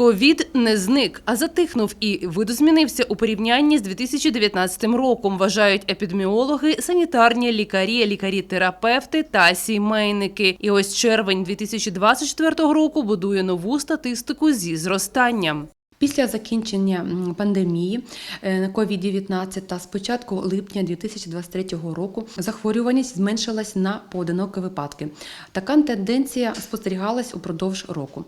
Ковід не зник, а затихнув і видозмінився у порівнянні з 2019 роком. Вважають епідеміологи, санітарні лікарі, лікарі-терапевти та сімейники. І ось червень 2024 року будує нову статистику зі зростанням. Після закінчення пандемії е, COVID-19 та з початку липня 2023 року захворюваність зменшилась на поодинокі випадки. Така тенденція спостерігалась упродовж року.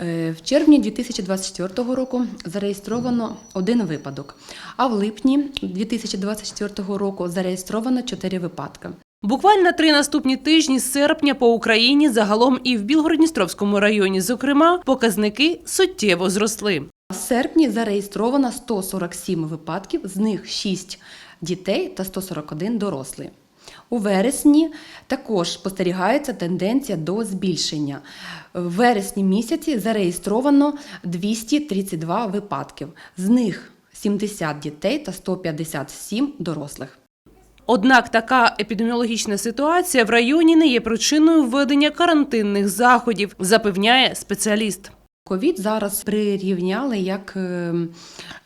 Е, В червні 2024 року зареєстровано один випадок, а в липні 2024 року зареєстровано чотири випадки. Буквально три наступні тижні з серпня по Україні загалом і в Білгородністровському районі, зокрема, показники суттєво зросли. В серпні зареєстровано 147 випадків, з них 6 дітей та 141 дорослі. У вересні також спостерігається тенденція до збільшення. В вересні місяці зареєстровано 232 випадків, з них 70 дітей та 157 дорослих. Однак така епідеміологічна ситуація в районі не є причиною введення карантинних заходів, запевняє спеціаліст. Ковід зараз прирівняли як е,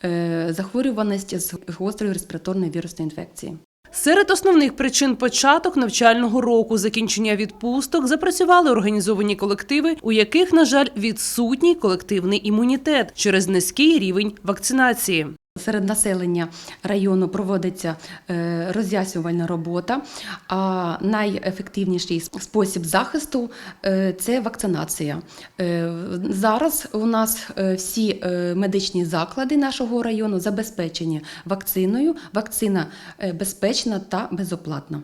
е, захворюваність з гострою респіраторної вірусної інфекції. Серед основних причин початок навчального року, закінчення відпусток, запрацювали організовані колективи, у яких, на жаль, відсутній колективний імунітет через низький рівень вакцинації. Серед населення району проводиться е, роз'яснювальна робота, а найефективніший спосіб захисту е, це вакцинація. Е, Зараз у нас всі медичні заклади нашого району забезпечені вакциною. Вакцина безпечна та безоплатна.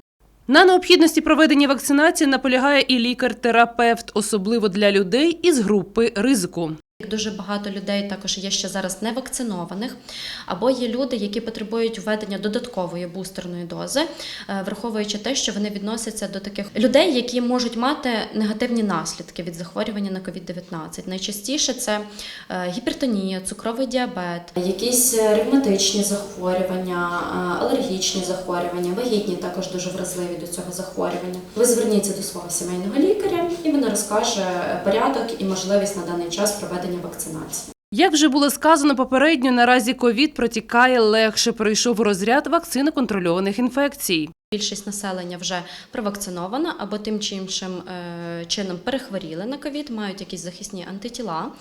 На необхідності проведення вакцинації наполягає і лікар-терапевт, особливо для людей із групи ризику. Дуже багато людей також є ще зараз не вакцинованих, або є люди, які потребують введення додаткової бустерної дози, е, враховуючи те, що вони відносяться до таких людей, які можуть мати негативні наслідки від захворювання на COVID-19. Найчастіше це е, гіпертонія, цукровий діабет, якісь е, ревматичні захворювання, алергічні захворювання, вагітні також дуже вразливі до цього захворювання. Ви зверніться до свого сімейного лікаря, він розкаже порядок і можливість на даний час проведення вакцинації. Як вже було сказано попередньо, наразі ковід протікає легше. Перейшов у розряд вакциноконтрольованих інфекцій. Більшість населення вже провакцинована або тим чи іншим е, чином перехворіли на ковід, мають якісь захисні антитіла,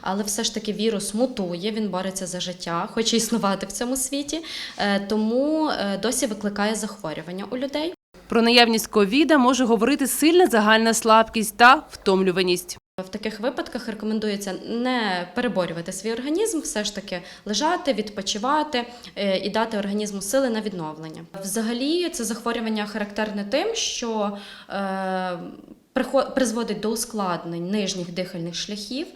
але все ж таки вірус мутує, він бореться за життя, хоче існувати в цьому світі, е, тому е, досі викликає захворювання у людей. Про наявність ковіда може говорити сильна загальна слабкість та втомлюваність. В таких випадках рекомендується не переборювати свій організм, все ж таки лежати, відпочивати е, і дати організму сили на відновлення. Взагалі, це захворювання характерне тим, що е, призводить до ускладнень нижніх дихальних шляхів,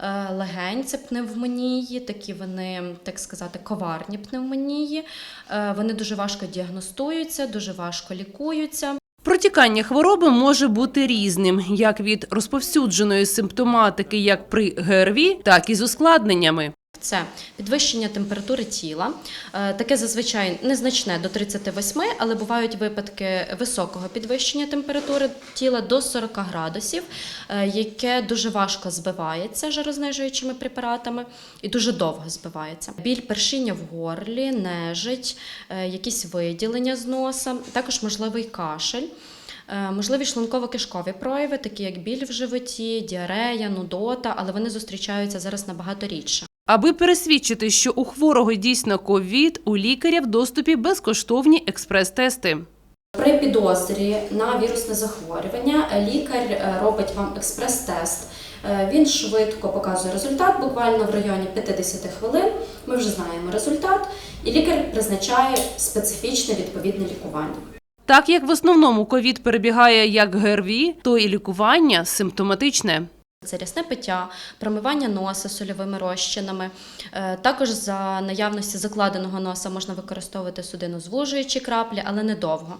е, легень це пневмонії, такі вони, так сказати, коварні пневмонії. Е, Вони дуже важко діагностуються, дуже важко лікуються. Протікання хвороби може бути різним, як від розповсюдженої симптоматики, як при ГРВІ, так і з ускладненнями. Це підвищення температури тіла, Е, таке зазвичай незначне до 38, але бувають випадки високого підвищення температури тіла до 40 градусів, е, яке дуже важко збивається жарознижуючими препаратами і дуже довго збивається. Біль першіння в горлі, нежить, е, якісь виділення з носа, також можливий кашель. Можливі шлунково-кишкові прояви, такі як біль в животі, діарея, нудота, але вони зустрічаються зараз набагато рідше. Аби пересвідчити, що у хворого дійсно ковід, у лікаря в доступі безкоштовні експрес-тести. При підозрі на вірусне захворювання е, лікар е, робить вам експрес-тест. Е, Він швидко показує результат, буквально в районі 50 хвилин. Ми вже знаємо результат, і лікар призначає специфічне відповідне лікування. Так як в основному ковід перебігає як ГРВІ, то і лікування симптоматичне. Це рясне пиття, промивання носа сольовими розчинами. Е, Також за наявності закладеного носа можна використовувати судинозвужуючі краплі, але недовго.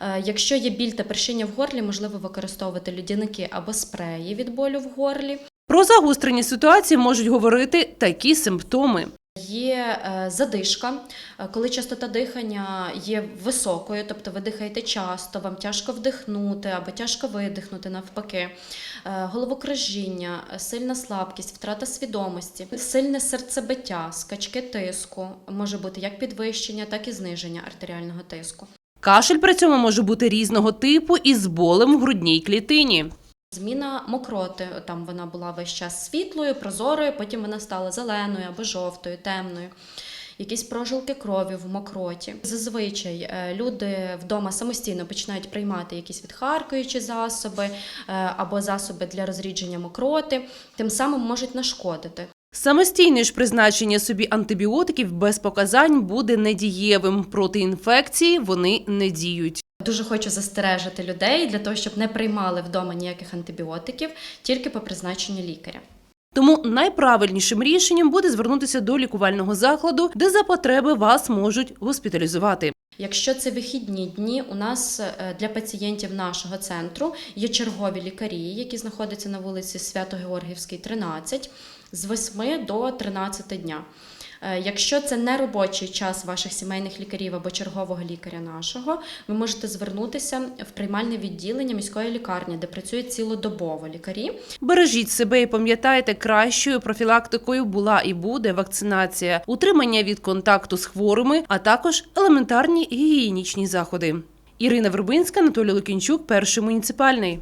Е, Якщо є біль та першиня в горлі, можливо використовувати людяники або спреї від болю в горлі. Про загострені ситуації можуть говорити такі симптоми. Є е, задишка, е, коли частота дихання є високою, тобто ви дихаєте часто, вам тяжко вдихнути або тяжко видихнути навпаки. Е, Головокружіння, сильна слабкість, втрата свідомості, сильне серцебиття, скачки тиску, може бути як підвищення, так і зниження артеріального тиску. Кашель при цьому може бути різного типу і з болем в грудній клітині. Зміна мокроти, там вона була весь час світлою, прозорою, потім вона стала зеленою або жовтою, темною. Якісь прожилки крові в мокроті. Зазвичай е, люди вдома самостійно починають приймати якісь відхаркуючі засоби е, або засоби для розрідження мокроти, тим самим можуть нашкодити. Самостійне ж призначення собі антибіотиків без показань буде недієвим. Проти інфекції вони не діють. Дуже хочу застережити людей для того, щоб не приймали вдома ніяких антибіотиків, тільки по призначенню лікаря. Тому найправильнішим рішенням буде звернутися до лікувального закладу, де за потреби вас можуть госпіталізувати. Якщо це вихідні дні, у нас е, для пацієнтів нашого центру є чергові лікарі, які знаходяться на вулиці Свято-Георгівській, 13, з 8 до 13 дня. Е, Якщо це не робочий час ваших сімейних лікарів або чергового лікаря нашого, ви можете звернутися в приймальне відділення міської лікарні, де працюють цілодобово лікарі. Бережіть себе і пам'ятайте, кращою профілактикою була і буде вакцинація, утримання від контакту з хворими, а також елементарні гігієнічні заходи. Ірина Вербинська, Анатолій Лукінчук, перший муніципальний.